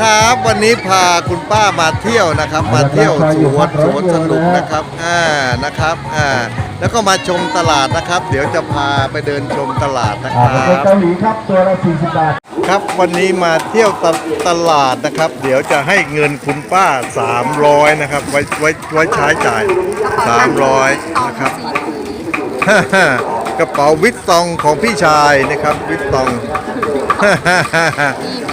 ครับ วันนี้พาคุณป้ามาเที่ยวนะครับ มาเที่ยวสวนสวนสนุกนะครับอ่านะครับอ่าแล้วก็มาชมตลาดนะครับ เดี๋ยวจะพาไปเดินชมตลาดนะคอ่ารัเป็นบเกาหลีครับตัวละ40บาทครับวันนี้มาเที่ยวตตลาดนะครับ เดี๋ยวจะให้เงินคุณป้า 300 นะครับ ไว้ไว้ไว้ใช้จ่าย 300 นะครับกระเป๋าวิตตองของพี่ชายนะครับ วิตตอง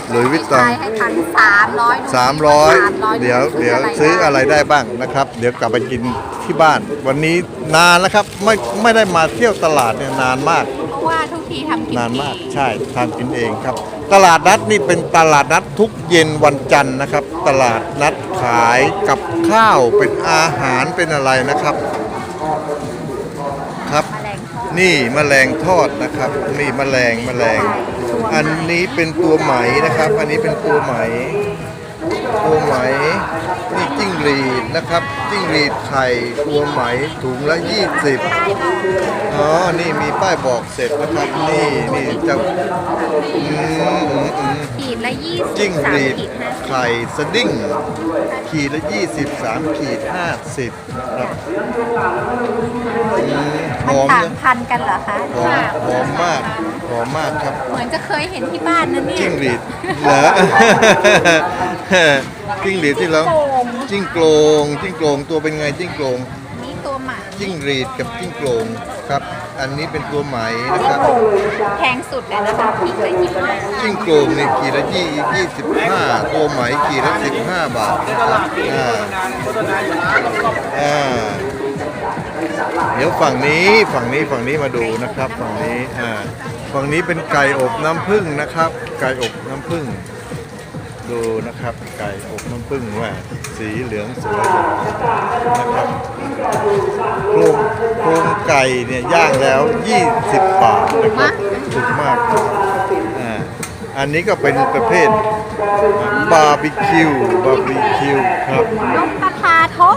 หรือวิตตองให้พันสามร้อยสามร้อยเดี๋ยวเดี๋ยวซื้ออะไรได้บ้างนะครับ เดี๋ยวกลับไปกินที่บ้าน วันนี้นานแล้วครับไม่ไม่ได้มาเที่ยวตลาดเนี่ยนานมากเพราะว่าทุกทีทำกินนานมากเองใช่ทำกินเองครับ ตลาดนัดนี่เป็นตลาดนัดทุกเย็นวันจันทร์นะครับ ตลาดนัดขายกับข้าวเป็นอาหารเป็นอะไรนะครับครับ นี่แมลงทอดนะครับ นี่แมลงแมลง อันนี้เป็นตัวไหมนะครับ อันนี้เป็นตัวไหม ตัวไหมนี่จิ้งหรีดนะครับจิ้งหรีดไข่ตัวไหมถุงละ 20ใช่ค่ะอ๋อนี่มีป้ายบอกเสร็จนะครับนี่นี่จะอืมอืมอืมขีดละยี่สิบจิ้งสาหมรีดขีดห้าสิบไข่สดิ้งขีดละ 20 3ขีด50นะครับอืมหมันอมต่างนะ พันกันเหรอคะหอมหอมมากห อมมากครับเหมือนจะเคยเห็นที่บ้านนะเนี่ยจิ้งหรีดเหรอ จิ้งหรีดที่เราโป่งจิ้งโกลงจิ้งโกลงตัวเป็นไงจิ้งโกลงนี่ตัวหมาจิ้งหรีดกับจิ้งโกลงครับ อันนี้เป็นตัวไหมนะที่ครับโป่งแพงสุดเลยนะคะที่เคยกินมาจิ้งโกลงนี่ขีดละยี่ยี่สิบห้าตัวไหมขีดละสิบห้าบาทนะครับอ่าอ่าเดี๋ยวฝั่งนี้ฝั่งนี้ฝั่งนี้มาดูนะครับ ฝั่งนี้อ่า ฝั่งนี้เป็นไก่อบน้ำผึ้งนะครับ ไก่อบน้ำผึ้งดูนะครับ ไก่อบน้ำผึ้งว่า สีเหลืองสวยนะครับโครงโครงไก่เนี่ยย่างแล้ว 20 บาทนะครับถูกมากอ่าอันนี้ก็เป็นประเภทบาร์บีคิวบาร์บีคิวครับนกกระทาทอด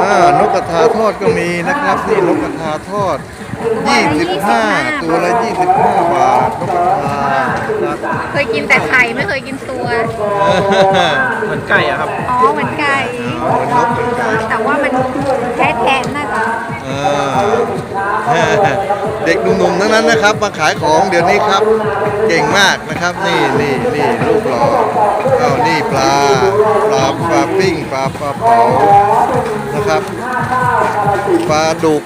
อ่านกกระทาทอดก็มีนะครับนี่นกกระทาทอด 25ตัวละ25บาทนกกระทาครับเคยกินแต่ไข่ไม่เคยกินตัว เหมือนไก่อะครับ อ๋อเหมือนไก่อ๋อเหมือนนกเหมือนไก่ แต่ว่ามันแท้แทนน่าจะอ่า เด็กหนุ่มๆทั้งนั้นนะครับมาขายของเดี๋ยวนี้ครับ เก่งมากนะครับ นี่นี่นี่ลูกหล่อเอานี่ปลาปลาปลาปิ้งปลาปลาเผานะครับปลาดุก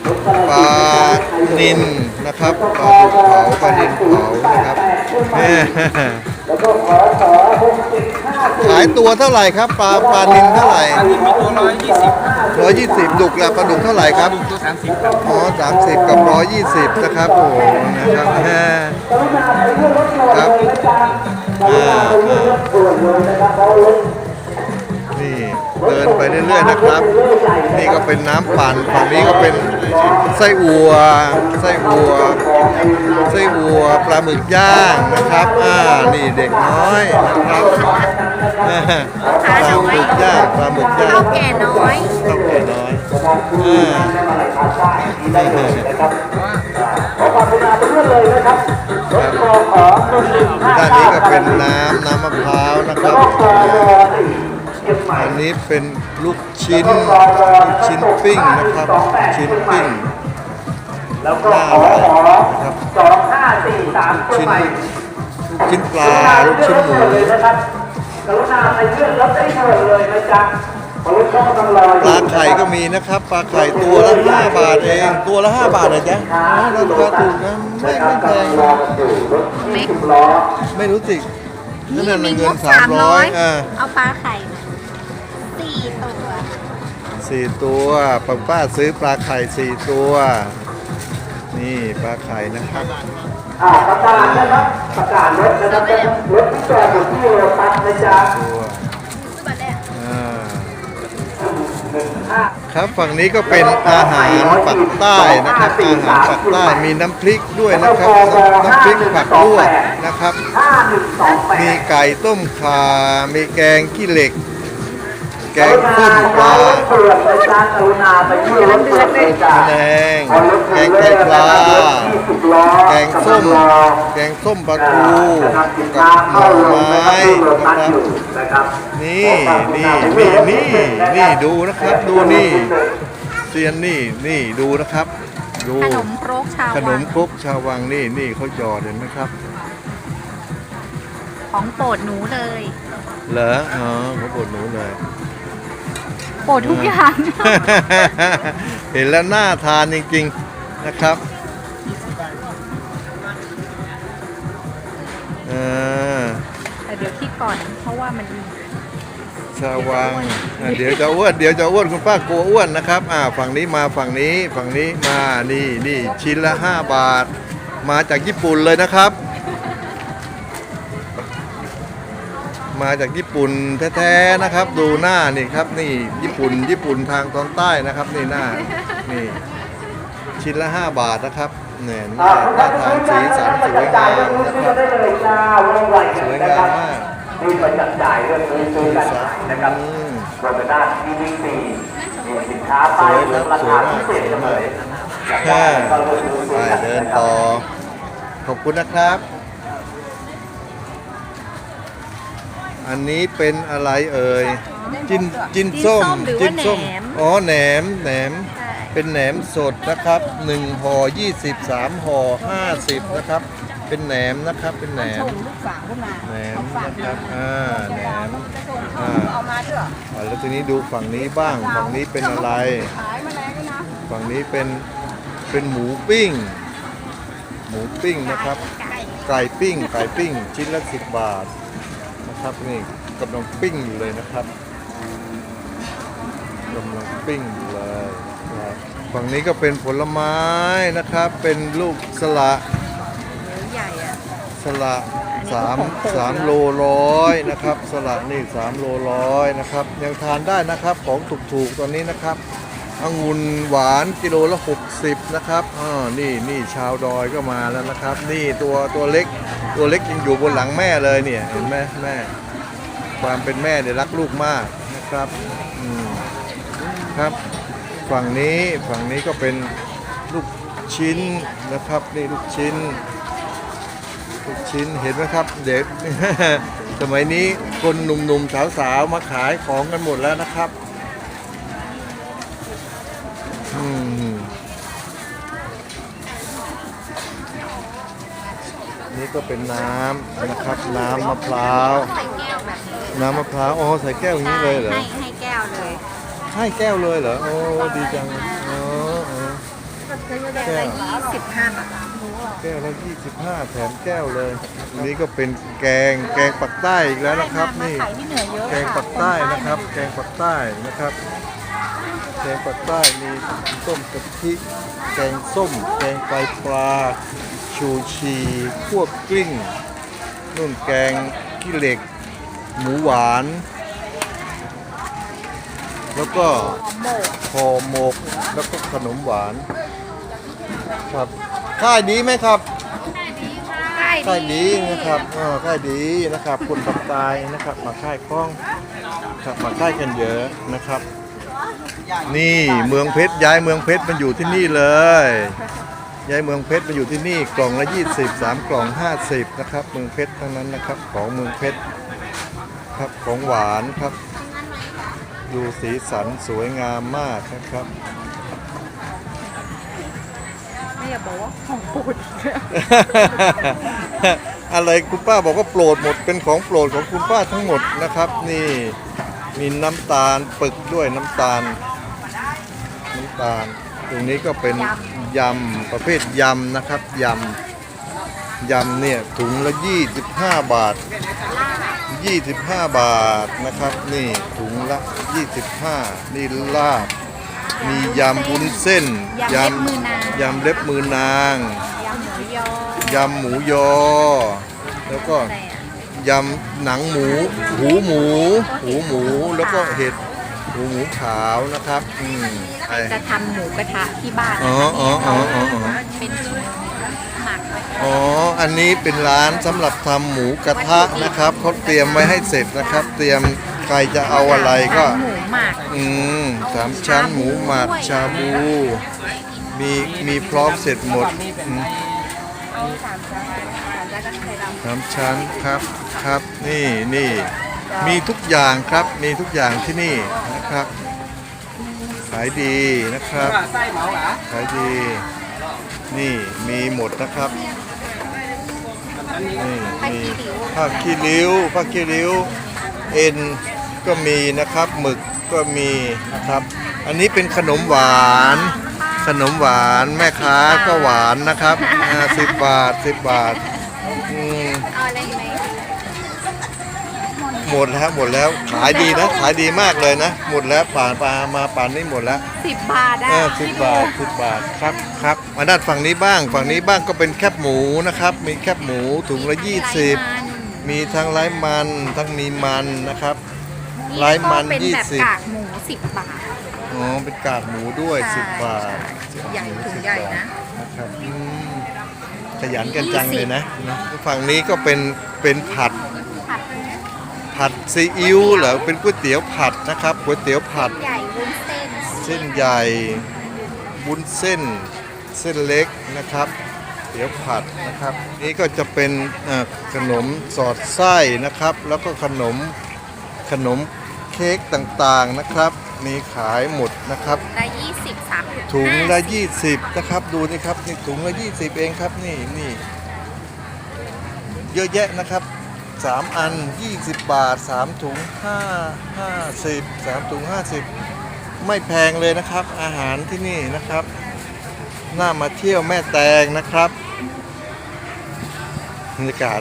ปลานินนะครับปลาดุกเผาปลานินเผานะครับ ขายตัวเท่าไหร่ครับปลาปลานินเท่าไหร่อันนี้มีตัวร้อยยี่สิบร้อยยี่สิบดุกละปลาดุกเท่าไหร่ครับตัวสามสิบครับอ๋อสามสิบกับร้อยยี่สิบนะครับโอ้โหนะครับแม่ครับอ่านี่ เดินไปเรื่อยๆนะครับ นี่ก็เป็นน้ำปั่นฝั่งนี้ก็เป็นไส้อัวไส้อัวไส้อัวปลาหมึกย่างนะครับอ่านี่เด็กน้อยนะครับอ่าปลาหมึกย่างปลาหมึกย่างเท่าแก่น้อยเท่าแก่น้อยอ่าด้านนี้ก็เป็นน้ำน้ำมะพร้าวนะครับ อันนี้เป็นลูกชิ้นลูกชิ้นปิ้งนะครับชิ้นปิ้งน่าอร่อครับสองห้าสี่สามตัวชิ้นใหม่ลูกชิ้นปลาลูกชิ้นหมูเลยนะครับกรุณาไปเลือกรับได้เลยเลยนะจ๊ะปลาไข่ก็มีนะครับปลาไข่ตัวละ5บาทเองตัวละ5บาทเลยจ๊ะราคาถูกนะไม่ไม่แพงไม่รู้สินั่นน่ะเงินสามร้อยเอาปลาไข่มา สี่ตัวสี่ตัวป้าป้าซื้อปลาไข่สี่ตัว นี่ปลาไข่นะครับอ่าประกาศนะครับประกาศรถนะครับรถที่จอดอยู่ที่โรตัสนะจ๊ะตัวซื้อมาแล้วอ่าครับฝั่งนี้ก็เป็นอาหารปักใต้นะครับอาหารปักใต้มีน้ำพริกด้วยนะครับน้ำพริกผักลวกนะครับห้าหนึ่งสองแปมีดไก่ต้มข่ามีแกงขี้เหล็ก แกงส้มปลาเปลือกในการกรุณาไปที่รถเปลือกเลยจ้าแกงเอารถแกเทรงลไตเลอร์ปลานะครับรถ20ล้อแกงส้มกำลัรอแกงส้มปลาทูนะครับสินกัค้าบหน่เข้าอลงนะไม้ครับที่โลตัสนะครับอยู่นะครับนี่นี่นี่นี่นี่ดูนะครับดูนี่เซียนนี่นี่ดูนะครับดูขนมครกชาวขนวัมงครกชาววังนี่นี่เขาหยอดเห็นไหมครับ ของโปรดหนูเลย เหรออ๋อเขาปวดหนูเลย โปรดทุกอย่าง เห็นแล้วน่าทานจริงๆนะครับเออแต่เดี๋ยวคิดก่อน เพราะว่ามันชาววังอะเดี๋ยวจะอ้วนเดี๋ยวจะอ้วนคุณป้ากลัวอ้วนนะครับ อ่าฝั่งนี้มาฝั่งนี้ฝั่งนี้มานี่นี่ชิ้นละ 5 บาท มาจากญี่ปุ่นเลยนะครับ มาจากญี่ปุ่นแท้ๆนะครับ ดูหน้านี่ครับ นี่ญี่ปุ่นญี่ปุ่นทางตอนใต้นะครับ นี่หน้านี่ชิ้นละ 5 บาทนะครับเนี่ยหอ่าน้าคุณหน้าท่านทานผู้สีชมสันนะสไปวยจับจ่ายงามเรื่องนะซื้อครับได้เลยจ้าว่องไวสวยงามมากนี่ไปจับจ่ายเรื่องซื้อซื้อกันขายนะครับอืมบนด้านที่บิ๊กซีมีสินค้าป้ายเรื่องราคาพิเศษเสมออยากได้ค่ะก็เลือกซื้อไปซื้อกันเดินนะครับต่อขอบคุณนะครับ อันนี้เป็นอะไรเอ่ยจินจินส้มจิ้นส้มหรือว่าแหนมอ๋อแหนมแหนมใช่เป็นแหนมสดนะครับ1ห่อ20 3ห่อ50 นะครับ เป็นแหนมนะครับเป็นแหนมลูกสาวขึ้นมาแหนมนะครับอ่าแหนมอ่าเอามาด้วยเหรออ่าแล้วทีนี้ดูฝั่งนี้บ้างฝั่งนี้เป็นอะไรขายแมลงด้วยนะฝั่งนี้เป็นเป็นหมูปิ้ง หมูปิ้งนะครับ ไก่ปิ้งไก่ปิ้งชิ้นละสิบบาท นะครับนี่กำลังปิ้งอยู่เลยนะครับกำลังปิ้งอยู่เลยนะครับฝั่งนี้ก็เป็นผลไม้นะครับ เป็นลูกสละเนื้อใหญ่อะสละสามสามโลร้อยนะครับ สละนี่สามโลร้อยนะครับ ยังทานได้นะครับของถูกๆตอนนี้นะครับ องุ่นหวานกิโลละ 60 นะครับอ่านี่นี่ชาวดอยก็มาแล้วนะครับ นี่ตัวตัวเล็กตัวเล็กยังอยู่บนหลังแม่เลยเนี่ยเห็นไหมแม่ ความเป็นแม่เนี่ยรักลูกมากนะครับอืมครับ ฝั่งนี้ฝั่งนี้ก็เป็นลูกชิ้นนะครับ นี่ลูกชิ้น ลูกชิ้นเห็นไหมครับ เด็ก สมัยนี้คนหนุ่มๆสาวๆมาขายของกันหมดแล้วนะครับอืมนี่ ก็เป็นน้ำนะครับ น้ำมะพร้าว ใส่แก้วแบบนี้น้ำมะพร้าวอ๋อใส่แก้วอย่างนี้เลยเหรอ ให้ให้แก้วเลยให้แก้วเลยเหรอ โอ้ดีจังอ๋ออ๋อ แก้วละยี่สิบห้าบาทแก้วละ25 แถมแก้วเลยอันนี้ก็เป็นแกงแกงปักใต้อีกแล้วนะครับนี่ ขายที่เหนือเยอะแกงปักใต้นะครับ แกงปักใต้นะครับ แกงปักใต้มีต้มกะทิแกงส้ม แกงไตปลา ชูชีคั่วกลิ้งนุ่นแกงขี้เหล็ก หมูหวาน แล้วก็ห่อหมก แล้วก็ขนมหวาน ครับค่ายดีไหมครับค่ายดีนะครับเออค่ายดีนะครับคนปักตายนะครับ มาค่ายคล้องครับมาค่ายกันเยอะนะครับ นี่เมืองเพชรย้ายเมืองเพชรมันอยู่ที่นี่เลย ย้ายเมืองเพชรมาอยู่ที่นี่กล่องละ 20 3 กล่อง 50 นะครับ เมืองเพชรทั้งนั้นนะครับ ของเมืองเพชรครับของหวานครับ ดูสีสันสวยงามมากนะครับ ไม่อย่าบอกว่าของโปรดอะไรคุณป้าบอกว่าโปรดหมดเป็นของโปรดของคุณป้าทั้งหมดนะครับ นี่มีน้ำตาลปึกด้วยน้ำตาล น้ำตาล ตรงนี้ก็เป็น ยำำประเภทยำนะครับยำยำเนี่ยถุงละ 25 บาท 25 บาทนะครับ นี่ถุงละ 25 นี่ลาบ มียำวุ้นเส้นยำยำเล็บมือนางยำหมูยอ แล้วก็ยำหนังหมู หูหมู หูหมู แล้วก็เห็ด หูหมูขาวนะครับอืมไอจะทำหมูกระทะที่บ้านอ๋ออ๋ออ๋ออ๋ออ๋อเป็นสูตรหมักไว้อ๋อ อันนี้เป็นร้านสำหรับทำหมูกระทะนะครับเขาเตรียมไว้ให้เสร็จนะครับ เตรียมใครจะเอาอะไรก็ หมูหมักอืมสามชั้นหมูหมักชาบู มีมีพร้อมเสร็จหมดอืมเอาสามชั้นสามชั้นก็ไข่ดำ สามชั้นครับครับนี่นี่ มีทุกอย่างครับ มีทุกอย่างที่นี่นะครับ ขายดีนะครับ ไส้เหมาหรอขายดี นี่มีหมดนะครับ นี่มีผ้าขี้ริ้วผ้าขี้ริ้ว เอ็นก็มีนะครับหมึกก็มีนะครับ อันนี้เป็นขนมหวาน ขนมหวานแม่ค้าก็หวานนะครับสิบบาทสิบบาทอืม เอาอะไรไหม หมดแล้วหมดแล้วขายดีนะ ขายดีมากเลยนะ หมดแล้วป่านปลามาป่านนี้หมดแล้วสิบบาทอะเออสิบบาทสิบบาทครับครับมาด้านฝั่งนี้บ้างฝั่งนี้บ้างก็เป็นแคบหมูนะครับ มีแคบหมูถุงละยี่สิบมีทั้งไร้มันทั้งมีมันนะครับไร้มันเป็นยี่แบบสิบกากหมูสิบบาทอ๋อเป็นกากหมูด้วยใช่สิบบาทใหญ่ถุงใหญ่นะนะครับอืมขยันกันจังเลยนะนะ ฝั่งนี้ก็เป็นเป็นผัด ผัดผัดซีอิ๊วเหรอเป็นก๋วยเตี๋ยวผัดนะครับก๋วยเตี๋ยวผัดใหญ่วุ้นเส้นเส้นใหญ่วุ้นเส้น เส้นเล็กนะครับเตี๋ยวผัดนะครับ นี่ก็จะเป็นเอ่อขนมสอดไส้นะครับ แล้วก็ขนมขนมเค้กต่างๆนะครับ มีขายหมดนะครับละยี่สิบสามถุงละ20นะครับดูนี่ครับนี่ถุงละ20เองครับนี่นี่เยอะแยะนะครับ 3 อัน 20 บาท 3 ถุง 5 50 3 ถุง 50 ไม่แพงเลยนะครับ อาหารที่นี่นะครับ น่ามาเที่ยวแม่แตงนะครับบรรยากาศ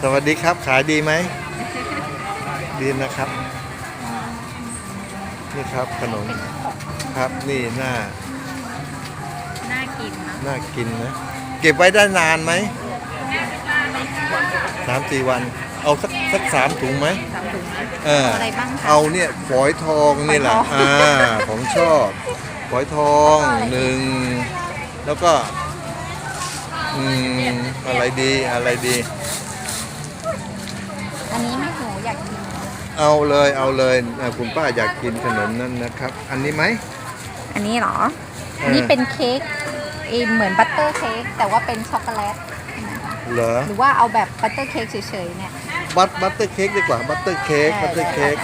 สวัสดีครับ ขายดีไหม ดีนะครับ นี่ครับขนมครับนี่น่าน่ากินเนอะน่ากินนะ เก็บไว้ได้นานไหม สามสี่วัน เอาสักสักสามถุงไหมสามถุงนะเอออะไรบ้างคะ เอาเนี่ยฝอยทองนี่แหละฝอยทอง อ่าผมชอบฝอยทองหนึ่งแล้วก็อืมอะไรดีอะไรดี อันนี้แม่หนูอยากกินเอาเลยเอาเลยอ่าคุณป้าอยากกินขนมนั้นนะครับ อันนี้ไหม อันนี้เหรอเอออัอันนี้เป็นเค้กเอยเหมือนบัตเตอร์เค้กแต่ว่าเป็นช็อกโกแลต เหรอ หรือว่าเอาแบบบัตเตอร์เค้กเฉยๆเนี่ยบัตบัตเตอร์เค้กดีกว่าบัตเตอร์เค้กบัตเตอร์เค้ก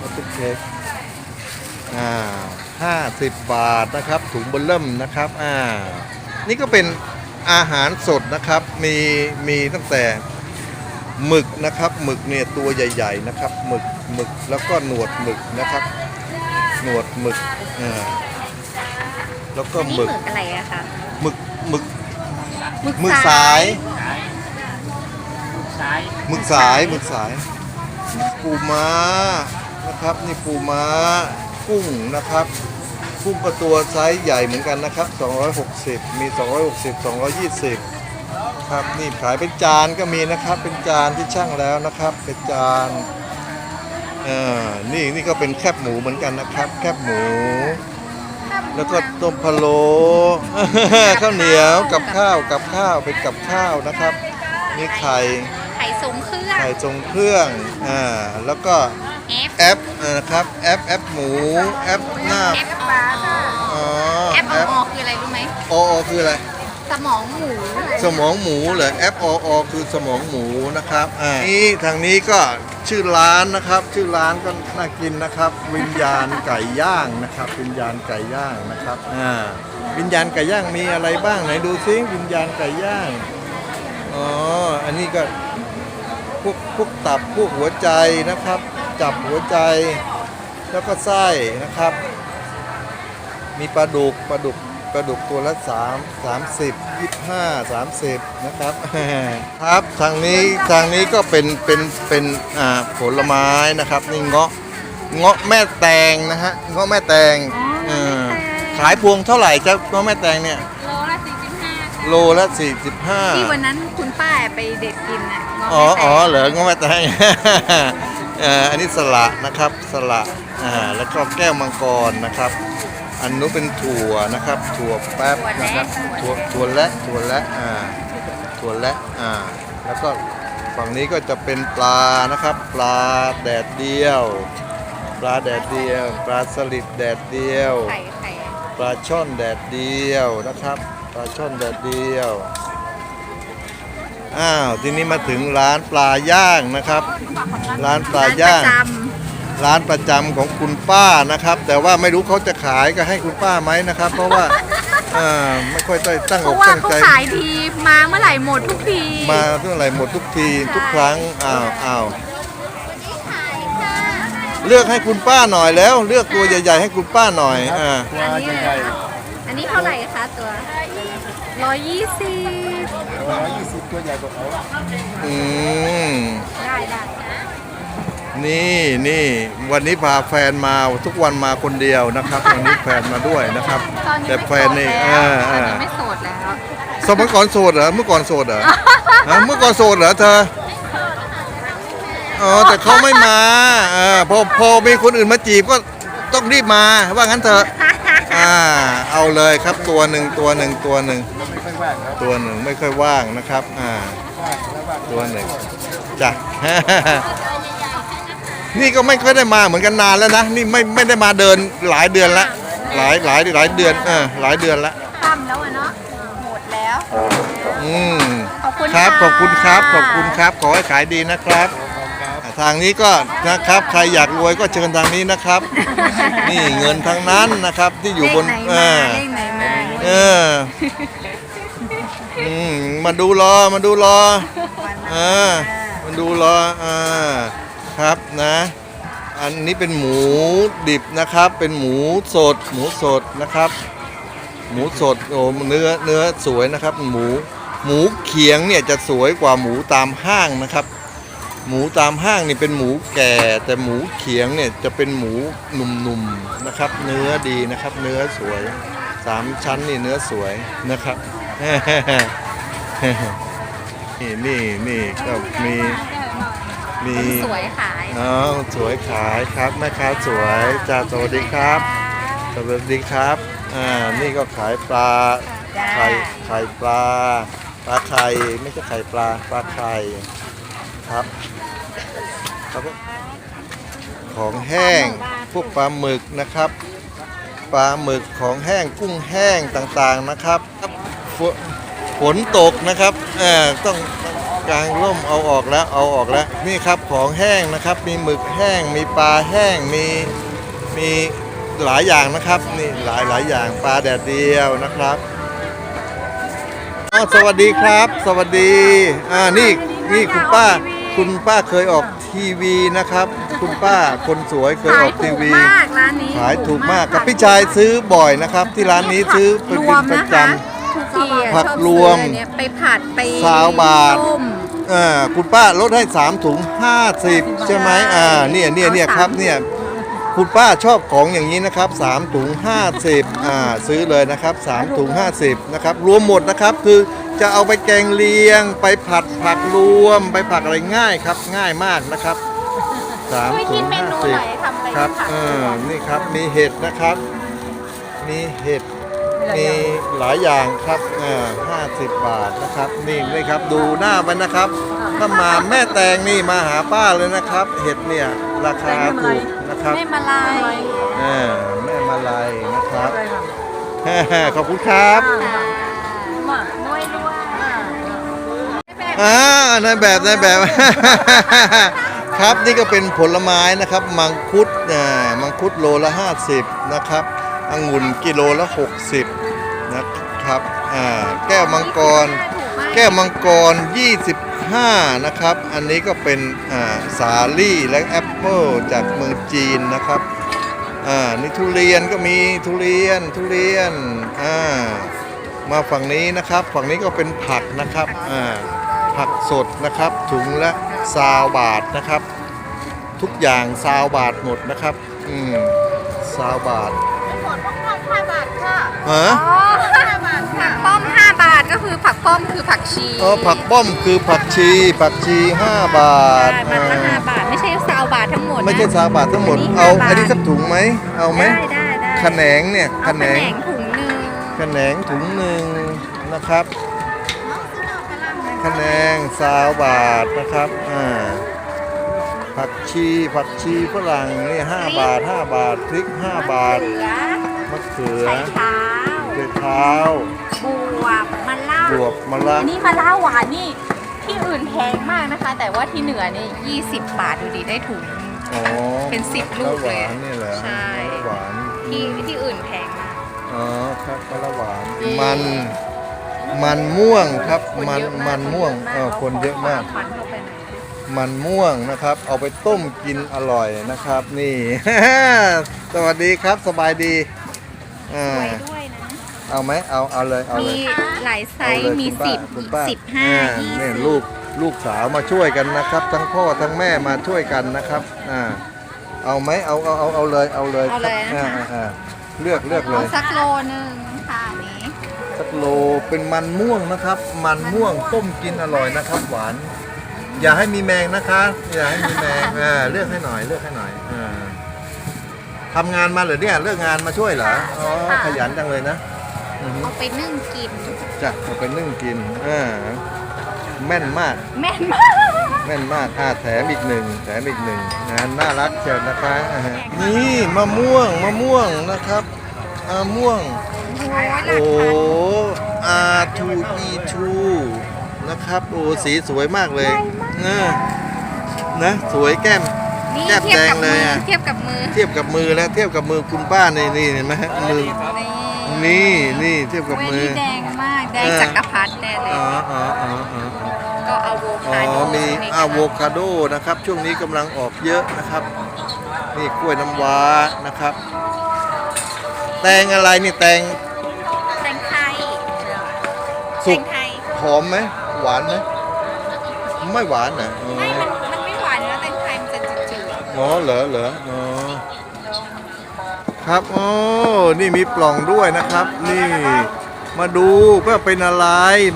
บัตเตอร์เค้กอ่าห้าสิบบาทนะครับ ถุงเบลเริ่มนะครับอ่านี่ก็เป็นอาหารสดนะครับ มีมีตั้งแต่หมึกนะครับหมึกเนี่ยตัวใหญ่ ๆนะครับหมึกหมึกแล้วก็หนวดหมึกนะครับ หนวดหมึกอ่าแล้วก็อันนี้หมึหกมึกอะไรอะคะหมึกหมึกหมึกหมึกสายสายหมึกสายหมึกสายปูม้านะครับนี่ปูม้ากุ้งนะครับกุ้งก็ตัวไซส์ใหญ่เหมือนกันนะครับ 260 มี 260 220 ครับนี่ขายเป็นจานก็มีนะครับ เป็นจานที่ช่างแล้วนะครับ เป็นจานเอ่านี่นี่ก็เป็นแคบหมูเหมือนกันนะครับ แคบหมู แล้วก็ต้มพะโล้ข้าวเหนียวกับข้าวกับข้าวเป็นกับข้าวนะครับ มีไข่ ทรงเครื่อง ไข่ทรงเครื่องอ่าแล้วก็ F แอปอ่านะครับแอปแอปหมูแอปหน้า F ปลาค่ะ อ๋อ F แออปอคืออะไรรู้ไหมออคืออะไร สมองหมู สมองหมูเหรอ F O O คือสมองหมูนะครับอ่านี่ทางนี้ก็ชื่อร้านนะครับ ชื่อร้านก็น่ากินนะครับ วิญญาณไก่ย่างนะครับ วิญญาณไก่ย่างนะครับอ่าวิญญาณไก่ย่างมีอะไรบ้างไหนดูซิวิญญาณไก่ย่างอ๋ออันนี้ก็พ วกพวกตับพวกหัวใจนะครับ จับหัวใจแล้วก็ไส้นะครับ มีปลาดุกปลาดุกปลาดุกตัวละ3 30 25 30นะครับครับทางนี้ทางนี้ก็เป็นเป็นเป็นอ่าผลไม้นะครับนี่เงาะเงาะแม่แตงนะฮะเงาะแม่แตงเออขายพวงเท่าไหร่จ้าเงาะแม่แตงเนี่ยโลละสี่สิบห้าโลละที่45วันนั้นคุณป้าไปเด็ดกินน่ะง อ๋อแม่แตงอ๋อเหรอเงาะแม่แตงเอ่ออันนี้สละนะครับสละอ่าแล้วก็แก้วมังกรนะครับ อันนู้นเป็นถั่วนะครับ ถั่วแป๊บนะครับถั่วถั่วและถั่วและอ่าถั่วและอ่าแล้วก็ฝั่งนี้ก็จะเป็นปลานะครับ ปลาแดดเดียว ปลาแดดเดียว ปลาสลิดแดดเดียวไข่ไข่ปลาช่อนแดดเดียวนะครับ ปลาช่อนแดดเดียว อ้าวทีนี้มาถึงร้านปลาย่างนะครับ ร้านปลาย่างร้นประจร้านประจำของคุณป้านะครับ แต่ว่าไม่รู้เขาจะขายก็ให้คุณป้าไหมนะครับ เพราะว่าเอ่อไม่ค่อยได้ตั้งำเพอกราะว่าตั้งเขาใจ ขายดีมาเมื่อไหร่หมดทุกที มาเท่าไหร่หมดทุกทีทุกครั้งอ้าวอ้าวเลือกให้คุณป้าหน่อยแล้ว เลือกตัวใหญ่ๆให้คุณป้าหน่อยอ่าอันนี้เลยนะคะอันนี้เท่าไหร่คะตัวร้อยยี่สิบอื ม ได้ได้นี่นี่ วันนี้พาแฟนมาทุกวันมาคนเดียวนะครับ วันนี้แฟนมาด้วยนะครับ ตอนนี้แต่ไม่แฟโสนดนี่แล้วเออตเออนอนี้ไม่โสดแล้วสมัยก่อนโสดเหรอเมื่อก่อนโสดเหรอฮะเมื่อก่อนโสดเหรอเธออ๋อแต่เขาไม่มาเออพอพอมีคนอื่นมาจีบก็ต้องรีบมาว่างั้นเถอะอ่า เอาเลยครับตัวหนึ่งตัวหนึ่งตัวหนึ่ง ตัวหนึ่งไม่ค่อยว่างนะครับ อ่าตัวหนึ่งจ้ะ นี่ก็ไม่ค่อยได้มาเหมือนกันนานแล้วนะ นี่ไม่ไม่ได้มาเดินหลายเดือนละ หลายหลายหลายเดือนเออหลายเดือนละ ตั้มแล้วอะเนาะหมดแล้ว อืมขอบคุณครับค่ะขอบคุณครับ ขอบคุณครับ ขอให้ขายดีนะครับอ่าทางนี้ก็นะครับ ใครอยากรวยก็เชิญทางนี้นะครับ นี่เงินทั้งนั้นนะครับที่อยู่บน เลขไหนเอมาอเลขไหนมา เอออื มมาดูรอมาดูรอเออมาดูรออ่าครับนะ อันนี้เป็นหมูดิบนะครับ เป็นหมูสด หมูสดนะครับ หมูสดโอ้เนื้อเนื้อสวยนะครับ หมูหมูเขียงเนี่ยจะสวยกว่าหมูตามห้างนะครับ หมูตามห้างนี่เป็นหมูแก่ แต่หมูเขียงเนี่ยจะเป็นหมูหนุ่มๆนะครับ เนื้อดีนะครับ เนื้อสวยสามชั้นนี่เนื้อสวยนะครับ นี่นี่นี่ก็มีมี สวยขายอ๋อสวยขายครับแม่ค้าสวยจ้าสวัสดีครับ สวัสดีครับ อ่า นี่ก็ขายปลาจ้าไข่ไข่ปลา ปลาไข่ไม่ใช่ไข่ปลา ปลาไข่ครับแล้วก็ของแห้ง พวกปลาหมึกนะครับ ปลาหมึกของแห้งกุ้งแห้งต่างๆนะครับ ฝฝนตกนะครับเออต้องกางร่มเอาออกแล้วเอาออกแล้วนี่ครับของแห้งนะครับ มีหมึกแห้ง มีปลาแห้งมีมีหลายอย่างนะครับนี่หลายหลายอย่างปลาแดดเดียวนะครับอ้าวสวัสดีครับ สวัสดีอ่านี่นี่คุณป้า คุณป้าเคยออกทีวีนะครับ คุณป้าคนสวยเคยขาอยอกทีถูกวีมากร้านนี้ขายถูกมากกับพี่ชายซื้อบ่อยนะครับ ที่ร้านนี้ซื้อเป็นรวมประนะจคะ ทุกทีอะผักชอบรซื้อวมอันเนี้ยไปผัดไปสาวบาท ต้มำอ่าคุณป้าลดให้ 3 ถุง 50 ใช่ไหมอ่าเนี่ยเนี่ยเนี่ยครับเนี่ยคุณป้าชอบของอย่างนี้นะครับ 3 ถุง 50อ่าซื้อเลยนะครับ 3 ถุง 50 นะครับ รวมหมดนะครับคือจะเอาไปแกงเลียง ไปผัดผักรวม ไปผักอะไรง่ายครับง่ายมากนะครับสามช่วยถุคิดงเมห้านูสิหบน่อยทำอะไรครับผักเออนี่ครับมีเห็ดนะครับ มีเห็ด มีหลายอย่างครับเออห้าสิบบาทนะครับ นี่นี่ครับดูหน้ามันนะครับถ้ามาแม่แตงนี่มาหาป้าเลยนะครับ เห็ดเนี่ยราคาถูกนะครับไม่มาลายเออแม่มาลายนะครับขอบคุณครับรวยรวยอ่านายแบบนายแบบ ครับนี่ก็เป็นผลไม้นะครับ มังคุดอ่ามังคุดโลละ 50 นะครับ องุ่นกิโลละ 60 นะครับ อ่า แก้วมังกร แก้วมังกร 25 นะครับ อันนี้ก็เป็น อ่า สาลี่และแอปเปิลจากเมืองจีนนะครับ อ่า นี่ทุเรียนก็มีทุเรียน ทุเรียน อ่า มาฝั่งนี้นะครับ ฝั่งนี้ก็เป็นผักนะครับ อ่า ผักสดนะครับ ถุงละซาวบาทนะครับ ทุกอย่างซาวบาทหมดนะครับ อืมซาวบาทห้าบาทค่ะ ฮะอ๋อห้าบาทผักป้อมห้าบาทก็คือผักป้อมคือผักชีเออผักบ้อมคือผักชีผักชี5บาทใช่มันละอ่าห้าบาทไม่ใช่ซาวบาททั้งหมดนะ ไม่ใช่ซาบาททั้งหมด อันนี้เอาห้าบาท อันนี้สักถุงไหมเอาไหมได้ได้ได้ขนงเนี่ยเอาขแขนนงงถุงหนึ่งขนงถุงหนึ่งนะครับขนงซาวบาทนะครับอ่าผักชีผักชีฝรั่งนี่ห้าบาทห้าบาทพริกห้าบาทเหลือ มะเขือไข่เท้าเกลือเท้าบวบมะล่าบวบมะระอันนี้มะล่าหวานนี่ที่อื่นแพงมากนะคะ แต่ว่าที่เหนือนี่20 บาทดูดีได้ถุง อ๋อเป็น10ลูกเลยมะระหวานนี่เหรอใช่ มะระหวานที่ที่อื่นแพงมาก อ๋อครับมะระหวานมัน มันม่วงครับคนมันเยอะากมันม่วงคเออคนเยอะมากควันเข้าไปหน่อยมันม่วงนะครับ เอาไปต้มกินอร่อยนะครับ นี่ สวัสดีครับสบายดี อ่า สวยด้วยนะ เอาไหมเอาเอาเลยเอาเลมียหลายไซเอาส์เลยมีคุณป้าสิบคุณป้าสิบห้าอ่ยี่นี่สิบลูกลูกสาวมาช่วยกันนะครับ ทั้งพ่อทั้งแม่มาช่วยกันนะครับอ่าเอาไหมเอาเอาเอาเอาเลยเอาเลยเอาเลยครับนะคะ อ่าอ่าเลือกเลือกเลเอาย สักโลนึงค่ะอันนี้สักโลเป็นมันม่วงนะครับ มันม่วงต้มกินอร่อยนะครับ หวาน อย่าให้มีแมงนะคะ อย่าให้มีแมงอ่าเลือกให้หน่อยเลือกให้หน่อยอ่า ทำงานมาเหรอเนี่ยเลิกงานมาช่วยเหรออ๋อขยันจังเลยนะอือฮึเอาไปนึ่งกิน จ้ะเอาไปนึ่งกินอ่าแม่นมากแม่นมากแม่นมากอ่าแถมอีกหนึ่งแถมอีกหนึ่งนะน่ารักเชียวนะคะอ่าฮะนี่มะม่วงมะม่วงนะครับมะม่วง โอ้ยหลัโอ้กพันอาทูอีทูนะครับ โอ้ สีสวยมากเลยเออนะ สวยแก้ม นี่แก้มเทียบแดงกับเลมืยออะเทียบกับมือ เทียบกับมือแล้วเทียบกับมือคุณป้านี่นี่เห็นไหมฮะมือนี่นี่นี่เทียบกับเว้ยมือ นี่แดงมาก แดงเออ จักรพรรดิแน่เลย อ๋ออ๋ออ๋ออ๋อก็อะโวอ๋คาโดอมีนี่อะโวคาโดนะครับ ช่วงนี้กำลังออกเยอะนะครับ นี่กล้วยน้ำว้านะครับ แตงอะไรนี่แตงแตงไทยสุแตกงไทยหอมไหมหวานไหมไม่หวานนะอ๋อไม่ อ๋อเหรอเหรออ๋อครับอ๋อนี่มีปล่องด้วยนะครับ นี่ มาดูว่าเป็นอะไร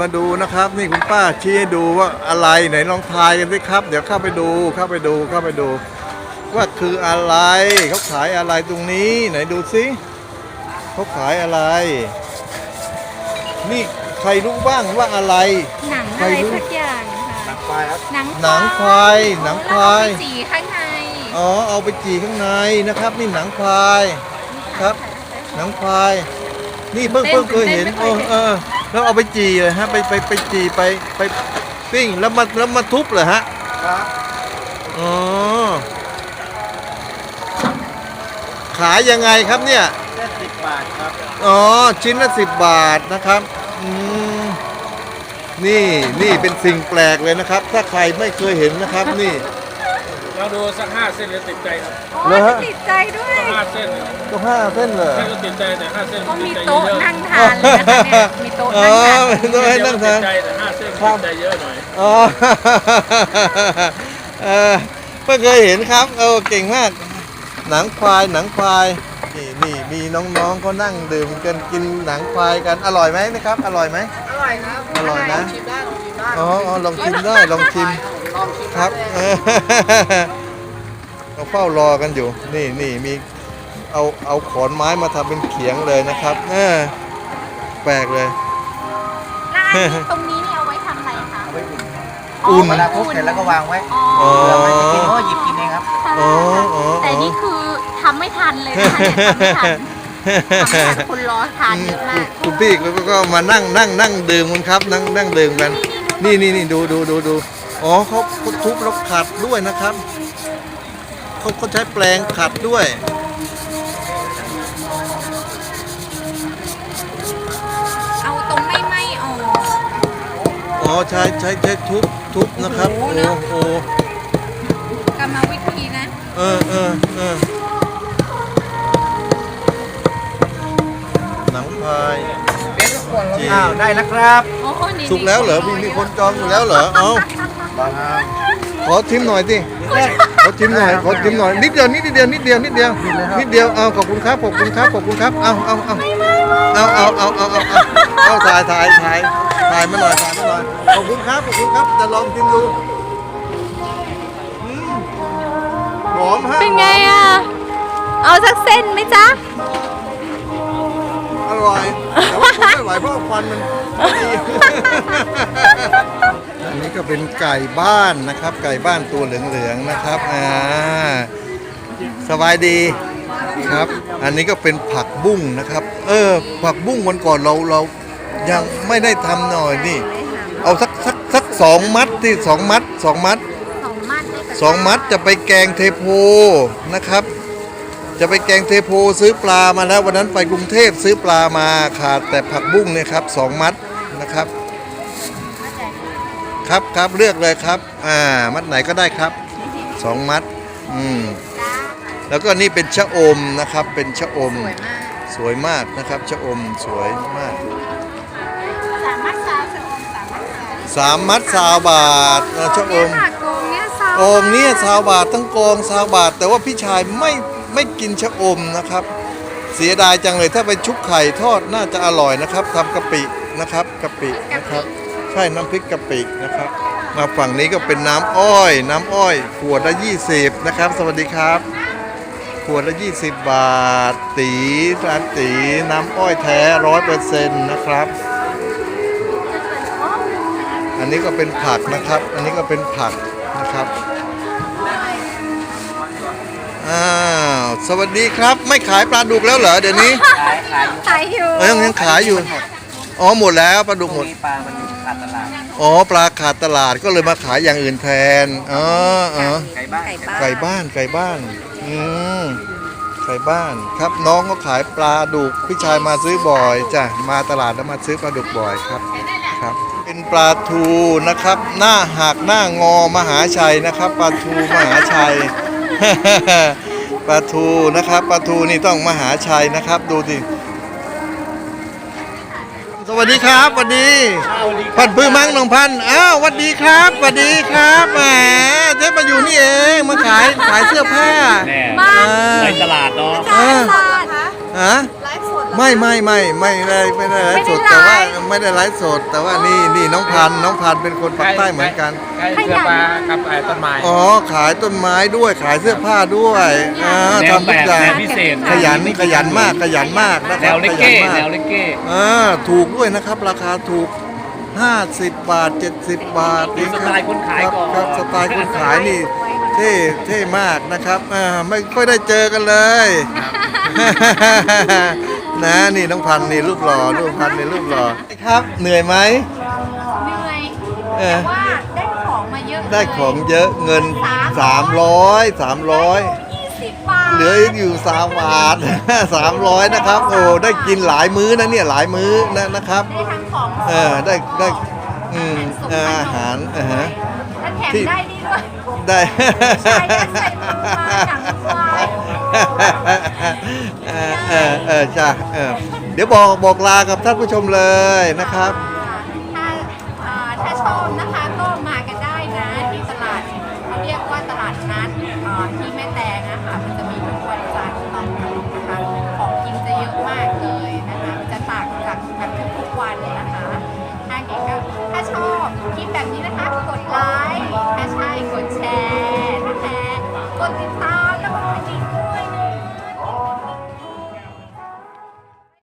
มาดูนะครับ นี่คุณป้าชี้ให้ดูว่าอะไรไหนลองทายกันสิครับ เดี๋ยวเข้าไปดูเข้าไปดูเข้าไปดู ว่าคืออะไรเขาขายอะไรตรงนี้ ไหนดูสิเขาขายอะไร นี่ใครรู้บ้างว่าอะไรๆหนังใครอะไรรู้สักอย่างค่ะควายครับหนังหนังควายหนังควาย แล้วเอไปจีข้างใน อ๋อเอาไปจีข้างในนะครับนี่หนังควายครับ หนังควาย นี่เพิ่งเพิ่งเคยเห็นเออเออแล้วเอาไปจีเลยฮะไปไปไปจีไปไปปิ้งแล้วมาแล้วมาทุบเหรอฮะครับอ๋อขายยังไงครับเนี่ยแค่สิบบาทครับอ๋อชิ้นละสิบบาทนะครับอืมนี่นี่เป็นสิ่งแปลกเลยนะครับ ถ้าใครไม่เคยเห็นนะครับนี่ เราดูสักห้าเส้นจะติดใจครับโอ้เหรอฮะ ติดใจด้วยห้าเส้นก็ห้าเส้นเลยเส้นก็ติดใจแต่ห้าเส้นก็ติมีดใจเยโต๊ะอะนั่งทานเลยนะคะเนี่ยมีโต๊ะเอนั่งทานอไม่ต้องให้นั่งทานเดียวติดใจแต่ห้าเส้นครับติดใจเยอะหน่อยอ๋อ เออเพิ่งเคยเห็นครับเออเก่งมาก หนังควายหนังควายนี่นี่มีน้องๆเขานั่งดื่มกันกินหนังควายกันอร่อยไหมนะครับ อร่อยไหมอร่อยครับอร่อยนะชิมได้ลองชิมได้อ๋ออ๋อลองชิมได้ลองชิม ลองชิมครับเออเราเฝ้ารอกันอยู่ นี่นี่มีเอาเอาขอนไม้มาทำเป็นเขียงเลยนะครับเออแปลกเลย แล้วอันนี้ตรงนี้เนี่ยเอาไว้ทำอะไรคะอุ่น เวลาทุบเสร็จแล้วก็วางไว้อ๋ออ๋อเราไม่จะกินก็หยิบกินเองครับอ๋ออ๋อ แต่นี่คือทำไม่ทันเลยนะคะเนี่ยทำไม่ทันทำไม่ทันคนรอทานเยอะมาก คุณพี่ก็ก็มานั่งนั่งนั่งดื่มกันครับ นั่งนั่งดื่มกัน นี่นี่นี่ดูดูดูดู อ๋อเขาเขาทุบแล้วขัดด้วยนะครับเขาเขาใช้แปลงขัดด้วย เอาตรงไม่ไหม้ออก อ๋อใช้ใช้ใช้ทุบทุบนะครับ โอ้โอ้โห โหกรรมวิธีนะ เออเออเออหนังพายจีอ้าวได้แล้วครับ โอ้โหนี่สุกแล้วเหรอมีมีคนจองอยู่แล้วเหรอ เอา ขอชิมหน่อยสิขอชิมหน่อยขอชิมหน่อยนิดเดียวนิดเดียวนิดเดียวนิดเดียวนิดเดียวเอาขอบคุณครับขอบคุณครับขอบคุณครับเอาเอาเอาเอาเอาเอาเอาเอาเอาเอาถ่ายถ่ายถ่ายถ่ายมาหน่อยถ่ายมาหน่อยขอบคุณครับขอบคุณครับจะลองชิมดูอืมหอมฮะเป็นไงอะเอาสักเส้นไหมจ๊ะอร่อยแต่ว่าคงไม่ไหวเพราะว่าควันมันไม่ดี นี้ก็เป็นไก่บ้านนะครับ ไก่บ้านตัวเหลืองๆนะครับอ่าสบายดีครับ อันนี้ก็เป็นผักบุ้งนะครับ เออ ผักบุ้งวันก่อนเราเรายังไม่ได้ทำหน่อยนี่ เอาสักสักสักสองมัดที่สองมัดสองมัดสองมัดได้กับสองมัดจะไปแกงเทโพนะครับ จะไปแกงเทโพซื้อปลามาแล้ววันนั้นไปกรุงเทพซื้อปลามาขาดแต่ผักบุ้งเนี่ยครับสองมัดนะครับ ครับครับเลือกเลยครับ อ่า มัดไหนก็ได้ครับสองมัด อืมแล้วก็นี่เป็นชะอมนะครับ เป็นชะอม สวยมากสวยมากนะครับชะอมสวยมากสามมัดสาวชะอมสามมัดสาวสามมัดสาวบาทเออชะอมเนี่ยค่ะกองเนี่ยสาวโอมเนี่ยซาวบาททั้งกองซาวบาท แต่ว่าพี่ชายไม่ไม่กินชะอมนะครับ เสียดายจังเลยถ้าไปชุบไข่ทอดน่าจะอร่อยนะครับทำกะปินะครับกะปินะครับ ใช่น้ำพริกกะปินะครับ มาฝั่งนี้ก็เป็นน้ำอ้อย น้ำอ้อยขวดละ20 นะครับ สวัสดีครับขวดละ 20 บาท ตีร้านตีน้ำอ้อยแท้ร้อยเปอร์เซ็นต์นะครับ อันนี้ก็เป็นผักนะครับ อันนี้ก็เป็นผักนะครับอ้าวสวัสดีครับ ไม่ขายปลาดุกแล้วเหรอเดี๋ยวนี้ ขายขายอยู่ ขายอยู่เอ้ยยังยังขายอยู่ อ๋อหมดแล้วปลาดุกหมด มีปลา มันขาดตลาดอ๋อปลาขาดตลาดก็เลยมาขายอย่างอื่นแทนอ๋ออ๋อไก่บ้านไก่บ้าน ไก่บ้านไก่บ้านอืมไก่บ้านครับน้องก็ขายปลาดุกพี่ชายมาซื้อบ่อยจ้ะมาตลาดแล้วมาซื้อปลาดุกบ่อยครับครับ เป็นปลาทูนะครับ หน้าหักหน้างอมหาชัยนะครับปลาทูมหาชัย ปลาทูนะครับปลาทูนี่ต้องมหาชัยนะครับ ดูดิ สวัสดีครับสวัสดีพันธุ์พื้มังหนองพันธุ์อ้าวสวัสดีครับสวัสดีครับแหมเจ๊มาอยู่นี่เองมาขายขายเสื้อผ้าแน่บ้านในตลาดเนาะเออตลาดคะฮะ ไลฟ์สดเหรอไม่ไม่ไม่ไม่ได้ไม่ได้ไลฟ์สดไม่แต่ได้ไลว่าฟ์ไม่ได้ไลฟ์สด แต่ว่านี่นี่น้องพันธุ์น้องพันธุ์เป็นคนปากใต้เหมือนกันใกล้เสื้อปลาครับไอ้ต้นไม้อ๋อขายต้นไม้ด้วยขายเสื้อผ้าด้วยอ่าแนวทำทุกอย่างแบบแนวพิเศษขยันขยันมากขยันมากนะคแนรับวเล็กขยัเก้นมากแนวเล็กเก้อ่าถูกด้วยนะครับ ราคาถูก 50 บาท 70 บาทดูสไตล์คนขายครับก่อนครับสไตล์คนขายนี่ เท่เท่มากนะครับอ่าไม่ค่อยได้เจอกันเลย นะนี่น้องพันธุ์นี่รูปหล่อรูปพันธุ์นี่รูปหล่อครับเหนื่อยไหมเหนื่อยเออแต่ว่าได้ของมาเยอะได้ของเยอะเงิน 300 300 ยี่สิบบาทเหลืออยู่สามบาทสามร้อยนะครับ โอ้ได้กินหลายมื้อนะเนี่ยหลายมื้อนะนะครับ ได้ทั้งของเออได้ได้อืมเอออาหารเออฮะ และแถมที่ ได้นี่ด้วย ได้ใช่ได้ใส่มือมาหนังควาย เออเออจ้ะเออเดี๋ยวบอกบอกลากับท่านผู้ชมเลยนะครับ